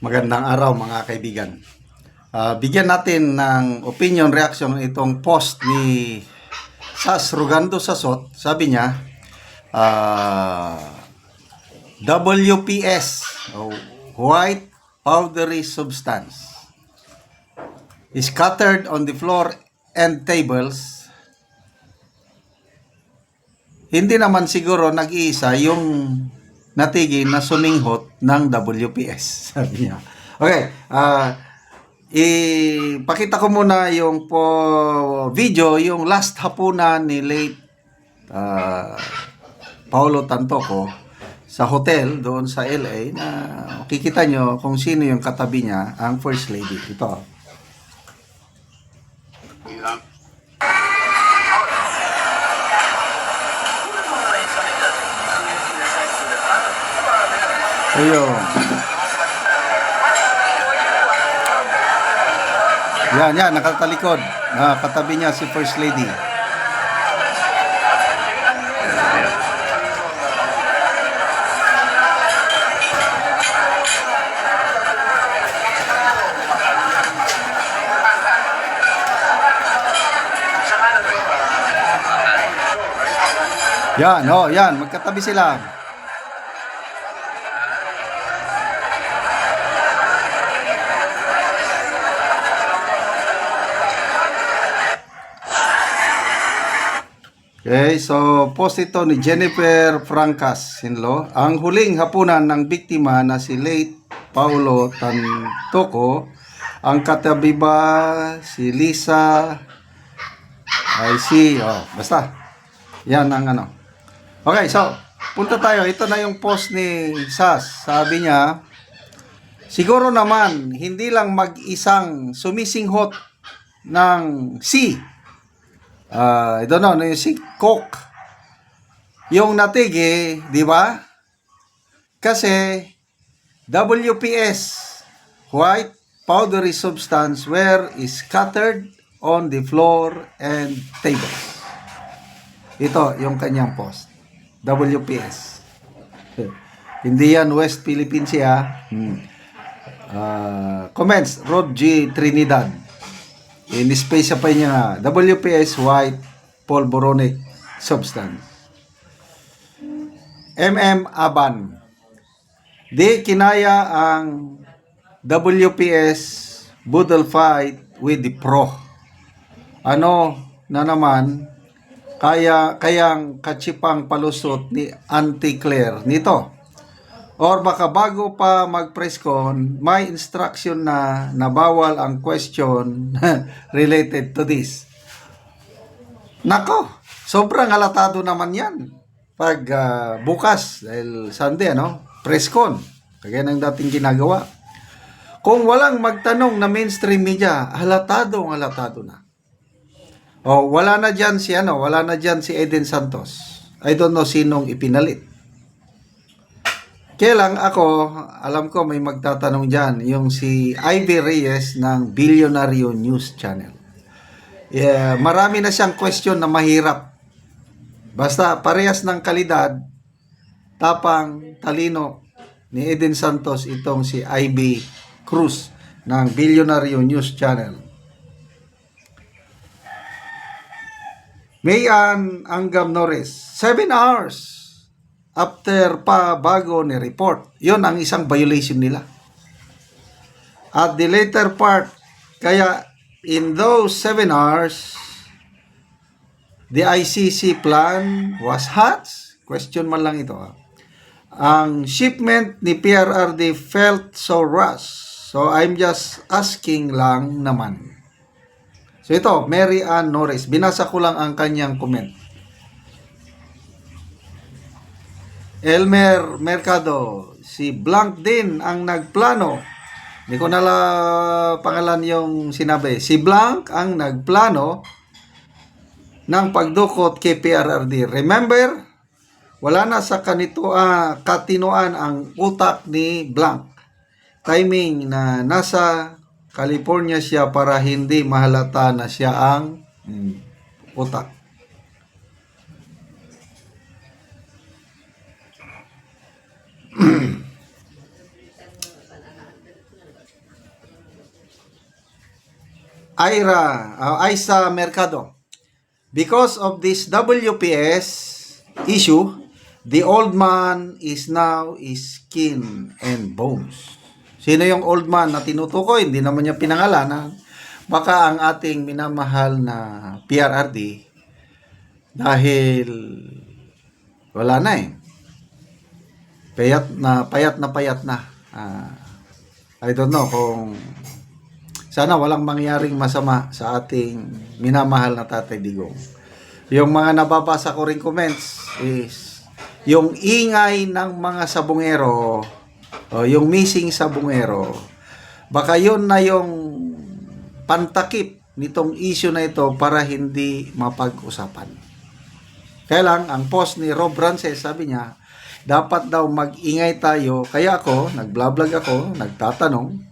Magandang araw mga kaibigan. Ah, bigyan natin ng opinion reaction itong post ni Sas Rugando Sasot. Sabi niya, ah, WPS, o White Powdery Substance, is scattered on the floor and tables. Hindi naman siguro nag-iisa yung natigi na suminghot ng WPS, sabi niya. Okay, ah ipakita ko muna yung po video, yung last hapunan ni late ah, Paulo Tantoco sa hotel doon sa LA na kikita nyo kung sino yung katabi niya, ang First Lady. Ito. Ayun. Yan, yan, nakatalikod. Ah, niya si First Lady. Yan, oh, yan, magkatabi sila. Okay, so post ito ni Jennifer Francas Sinlo. Ang huling hapunan ng biktima na si late Paulo Tantoco, ang katabi ba si Lisa ay si, oh, basta. Yan ang ano. Okay, so punta tayo. Ito na yung post ni Sas. Sabi niya, siguro naman hindi lang mag-isang sumisinghot ng si Ah, I don't know, ano yung si Coke. Yung natigi, di ba? Kasi WPS, white powdery substance where is scattered on the floor and tables. Ito, yung kanyang post. WPS. Hindi yan West Philippines siya. Hmm. Ah, comments, Rod G. Trinidad. In-space pa niya WPS white polboronic substance. MM Aban. Di kinaya ang WPS Boodle fight with the pro. Ano na naman kaya kayang katsipang palusot ni Auntie Claire nito. Or baka bago pa mag-press con, may instruction na nabawal ang question related to this. Nako, sobrang halatado naman yan. Pag ah, bukas, dahil Sunday, ano, press con. Kagaya ng dating ginagawa. Kung walang magtanong na mainstream media, halatado ang halatado na. O, wala na dyan si, ano, wala na dyan si Eden Santos. I don't know sinong ipinalit. Kaya lang ako, alam ko may magtatanong dyan, yung si Ivy Reyes ng Billionario News Channel. Yeah, marami na siyang question na mahirap. Basta parehas ng kalidad, tapang, talino ni Eden Santos itong si Ivy Cruz ng Billionario News Channel. Mayan Anggam Norris, 7 hours after pa bago ni report. Yon ang isang violation nila. At the later part, kaya in those 7 hours, the ICC plan was hatched. Question man lang ito. ah. Ang shipment ni PRRD felt so rushed. So I'm just asking lang naman. So ito, Mary Ann Norris. Binasa ko lang ang kanyang comment. Elmer Mercado, si Blank din ang nagplano. Hindi ko nala pangalan yung sinabi. Si Blank ang nagplano ng pagdukot kay PRRD. Remember, wala na sa kanito ah, katinuan ang utak ni Blank. Timing na nasa California siya para hindi mahalata na siya ang mm, utak. Ira, uh, Aisa Mercado. Because of this WPS issue, the old man is now skin and bones. Sino yung old man na tinutukoy? Hindi naman niya pinangalanan. Baka ang ating minamahal na PRRD dahil wala na eh. Payat na, payat na payat na. Ah, I don't know kung sana walang mangyaring masama sa ating minamahal na Tatay Digong. Yung mga nababasa ko rin comments is yung ingay ng mga sabungero o yung missing sabungero baka yun na yung pantakip nitong issue na ito para hindi mapag-usapan. Kaya lang, ang post ni Rob Rances, sabi niya, dapat daw mag-ingay tayo. Kaya ako, nag-vlog ako, nagtatanong,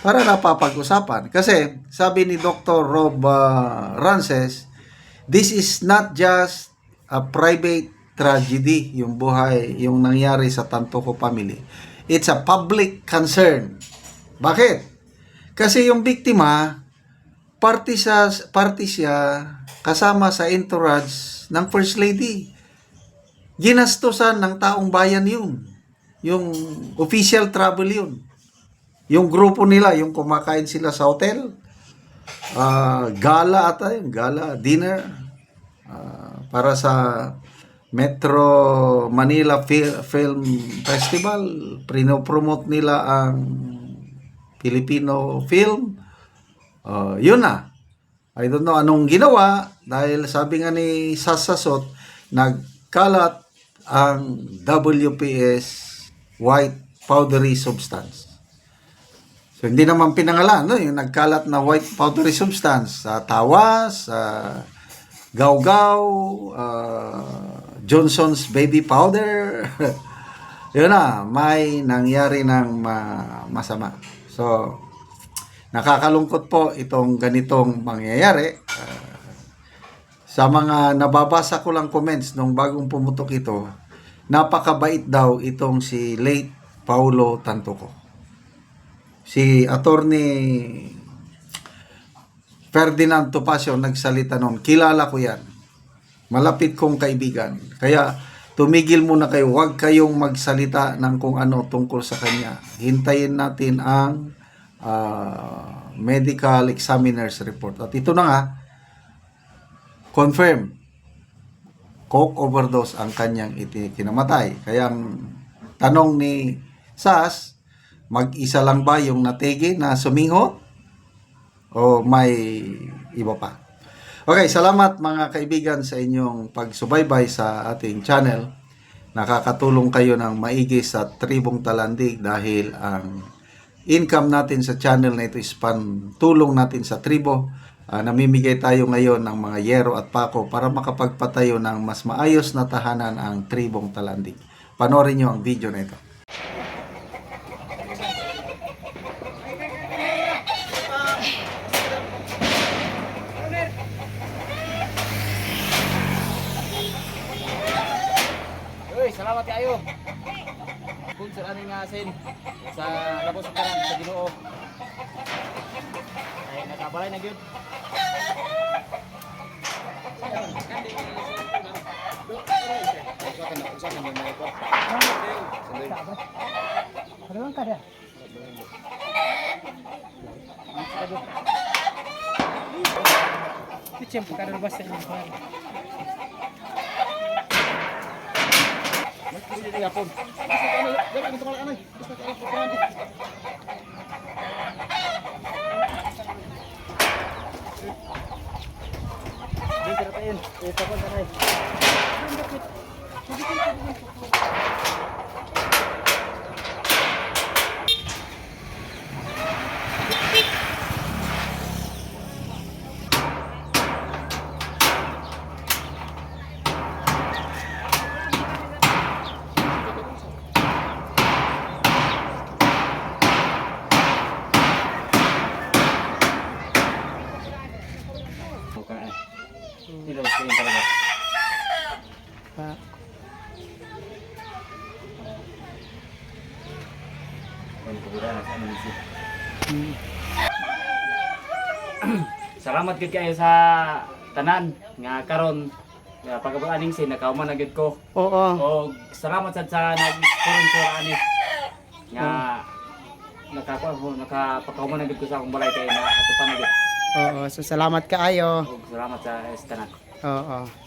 para napapag-usapan. Kasi, sabi ni Dr. Rob uh, Rances, this is not just a private tragedy, yung buhay, yung nangyari sa Tantoco family. It's a public concern. Bakit? Kasi yung biktima, party sa party siya kasama sa entourage ng First Lady. Ginastusan ng taong bayan yun. Yung official travel yun. Yung grupo nila, yung kumakain sila sa hotel, ah, gala ata yun, gala, dinner, ah, para sa Metro Manila Fil- Film Festival. Prino-promote nila ang Filipino film. Uh, yun na. I don't know anong ginawa dahil sabi nga ni Sasasot, nagkalat ang WPS white powdery substance. Hindi naman pinangalan, no? yung nagkalat na white powdery substance sa tawas, sa gawgaw, uh, Johnson's baby powder. Yun na, may nangyari ng ma- masama. So, nakakalungkot po itong ganitong mangyayari. Ah, sa mga nababasa ko lang comments nung bagong pumutok ito, napakabait daw itong si late Paulo Tantoco. Si attorney Ferdinand Topacio nagsalita noon, kilala ko yan. Malapit kong kaibigan. Kaya tumigil muna kayo, huwag kayong magsalita ng kung ano tungkol sa kanya. Hintayin natin ang ah, medical examiner's report. At ito na nga, confirm, coke overdose ang kanyang iti- kinamatay. Kaya ang tanong ni SAS, mag-isa lang ba yung natege na sumingo? O may iba pa? Okay, salamat mga kaibigan sa inyong pagsubaybay sa ating channel. Nakakatulong kayo ng maigi sa Tribong Talandig dahil ang income natin sa channel na ito is tulong natin sa tribo. Ah, namimigay tayo ngayon ng mga yero at pako para makapagpatayo ng mas maayos na tahanan ang Tribong Talandig. Panorin nyo ang video na ito. Kayo. Kung sa aning asin sa labos sa karan sa Ginoo. Ay nakabalay na gyud. Ano ka da? Pichim ka rin basta yung pan. Hindi ni yapon. Ano, dali ni tumalak anay. Basta ka lang pagkaan. Hindi tiratain. Eh, tapon ka nay. Bukaan. Daw screen talaga. Pa. Ano ko na sa ano salamat gid kayo sa tanan nga karon nga pagkabuaning sin nakauman na gid ko. Oo. O salamat sad sa nag-sponsor ani nga nakakuha ko nakapakahuman na gid ko sa akong balay kay na ato pa na gid. Oo. So salamat kaayo. O salamat sa tanan. Oo.